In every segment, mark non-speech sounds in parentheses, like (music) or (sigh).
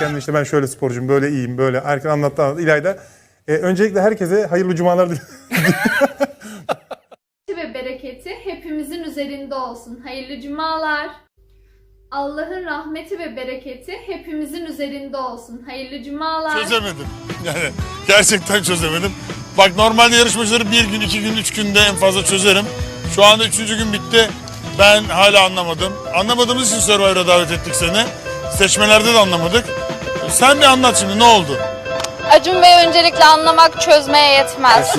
kendini işte ben şöyle sporcuyum, böyle iyiyim, böyle. Herkes anlattı anlattı. İlayda. E, öncelikle herkese hayırlı cumalar diliyorum. (laughs) ve bereketi hepimizin üzerinde olsun. Hayırlı cumalar. Allah'ın rahmeti ve bereketi hepimizin üzerinde olsun. Hayırlı cumalar. Çözemedim. Yani gerçekten çözemedim. Bak normalde yarışmacıları bir gün, iki gün, üç günde en fazla çözerim. Şu anda üçüncü gün bitti. Ben hala anlamadım. Anlamadığımız için Survivor'a davet ettik seni. Seçmelerde de anlamadık. Sen bir anlat şimdi ne oldu? Acun Bey öncelikle anlamak çözmeye yetmez.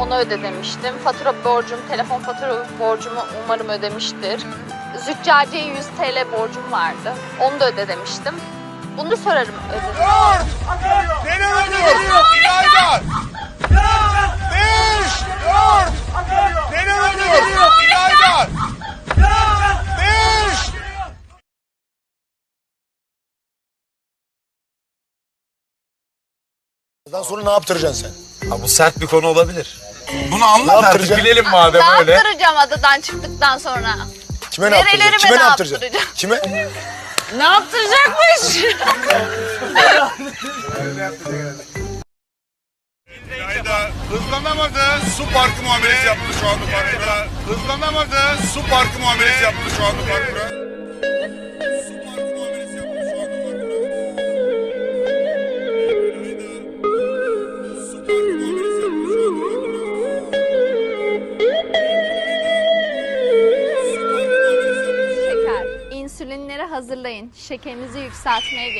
Onu öde demiştim. Fatura borcum, telefon fatura borcumu umarım ödemiştir. Züccaciye 100 TL borcum vardı. Onu da öde demiştim. Bunu sorarım öde. Beni öldürüyor Ondan sonra ne yaptıracaksın sen? Ha, bu sert bir konu olabilir. Bunu anlat Ne artık. yaptıracaksın? Bilelim madem Ne öyle. yaptıracağım adadan çıktıktan sonra? Kime ne Nerelerime yaptıracaksın? Kime ne ne yaptıracaksın? yaptıracağım? Kime? Ne yaptıracakmış? Hızlanamadı. Su parkı muamelesi yaptı şu anda parkura. Hızlanamadı. Su parkı muamelesi yaptı şu anda parkura. İnsülinleri hazırlayın. Şekerinizi yükseltmeye geliyor.